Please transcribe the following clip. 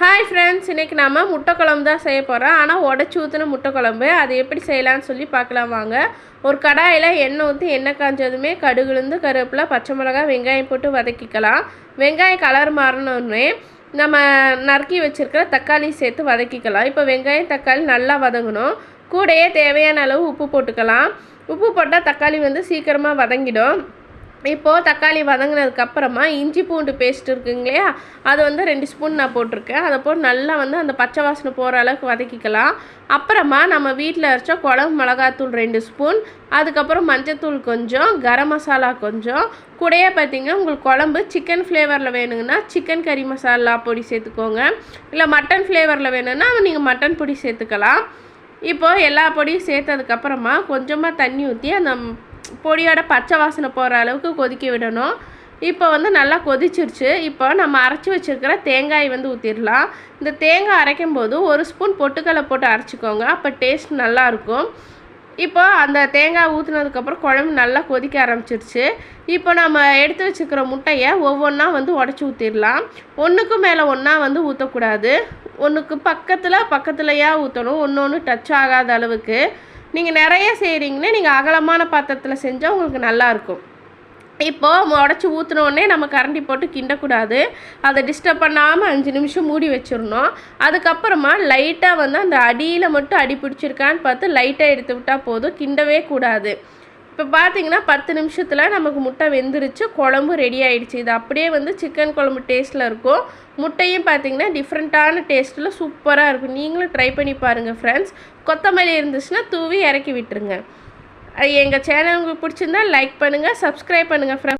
Hi friends இன்றைக்கி நாம் முட்டை குழம்பு தான் செய்ய போகிறோம் ஆனால் உடச்சி ஊற்றின முட்டை குழம்பு அது எப்படி செய்யலான்னு சொல்லி பார்க்கலாம் வாங்க. ஒரு கடாயில் எண்ணெய் ஊற்றி எண்ணெய் காஞ்சதுமே கடுகுலேருந்து கருவேப்பிலை பச்சை மிளகாய் வெங்காயம் போட்டு வதக்கிக்கலாம். வெங்காயம் கலர் மாறினோடனே நம்ம நறுக்கி வச்சுருக்கிற தக்காளி சேர்த்து வதக்கிக்கலாம். இப்போ வெங்காயம் தக்காளி நல்லா வதங்கணும். கூடையே தேவையான அளவு உப்பு போட்டுக்கலாம். உப்பு போட்டால் தக்காளி வந்து சீக்கிரமாக வதங்கிடும். இப்போது தக்காளி வதங்கினதுக்கு அப்புறமா இஞ்சி பூண்டு பேஸ்ட் இருக்குங்க இல்லையா? அது வந்து ரெண்டு ஸ்பூன் நான் போட்டிருக்கேன். அதை போட்டு நல்லா வந்து அந்த பச்சை வாசனை போகிற அளவுக்கு வதக்கிக்கலாம். அப்புறமா நம்ம வீட்டில் அரைச்ச குழம்பு மிளகாத்தூள் ரெண்டு ஸ்பூன் அதுக்கப்புறம் மஞ்சத்தூள் கொஞ்சம் கரம் மசாலா கொஞ்சம். கூடையே பார்த்தீங்கன்னா உங்களுக்கு குழம்பு சிக்கன் ஃப்ளேவரில் வேணுங்கன்னா சிக்கன் கறி மசாலா பொடி சேர்த்துக்கோங்க. இல்லை மட்டன் ஃப்ளேவரில் வேணும்னா நீங்கள் மட்டன் பொடி சேர்த்துக்கலாம். இப்போது எல்லா பொடியும் சேர்த்ததுக்கப்புறமா கொஞ்சமாக தண்ணி ஊற்றி அந்த பொடியோட பச்சை வாசனை போகிற அளவுக்கு கொதிக்க விடணும். இப்போ வந்து நல்லா கொதிச்சிருச்சு. இப்போ நம்ம அரைச்சி வச்சுருக்கிற தேங்காய் வந்து ஊற்றிடலாம் இந்த தேங்காய் அரைக்கும் போது ஒரு ஸ்பூன் பொட்டுக்கடலை போட்டு அரைச்சிக்கோங்க. அப்போ டேஸ்ட் நல்லாயிருக்கும் இப்போ அந்த தேங்காய் ஊற்றுனதுக்கப்புறம் குழம்பு நல்லா கொதிக்க ஆரம்பிச்சிருச்சு. இப்போ நம்ம எடுத்து வச்சுக்கிற முட்டையை ஒவ்வொன்றா வந்து உடச்சி ஊற்றிடலாம் ஒன்றுக்கு மேலே ஒன்றா வந்து ஊற்றக்கூடாது ஒன்றுக்கு பக்கத்தில் பக்கத்துலையாக ஊற்றணும் ஒன்று ஒன்று டச் ஆகாத அளவுக்கு. நீங்கள் நிறைய செய்கிறீங்கன்னா நீங்கள் அகலமான பாத்திரத்தில் செஞ்சால் உங்களுக்கு நல்லாயிருக்கும் இப்போது உடச்சி ஊற்றினோடனே நம்ம கரண்டி போட்டு கிண்டக்கூடாது. அதை டிஸ்டர்ப் பண்ணாமல் அஞ்சு நிமிஷம் மூடி வச்சிடணும். அதுக்கப்புறமா லைட்டாக வந்து அந்த அடியில் மட்டும் அடி பிடிச்சிருக்கான்னு பார்த்து லைட்டாக எடுத்து விட்டால் போதும். கிண்டவே கூடாது. இப்போ பார்த்தீங்கன்னா பத்து நிமிஷத்தில் நமக்கு முட்டை வெந்துருச்சு குழம்பு ரெடி ஆகிடுச்சு இது அப்படியே வந்து சிக்கன் குழம்பு டேஸ்ட்டில் இருக்கும். முட்டையும் பார்த்தீங்கன்னா டிஃப்ரெண்ட்டான டேஸ்ட்டில் சூப்பராக இருக்கும். நீங்களும் ட்ரை பண்ணி பாருங்கள் ஃப்ரெண்ட்ஸ் கொத்தமல்லி இருந்துச்சுன்னா தூவி இறக்கி விட்டுருங்க. எங்கள் சேனல் உங்களுக்கு பிடிச்சிருந்தா லைக் பண்ணுங்கள் சப்ஸ்கிரைப் பண்ணுங்கள் ஃப்ரெண்ட்ஸ்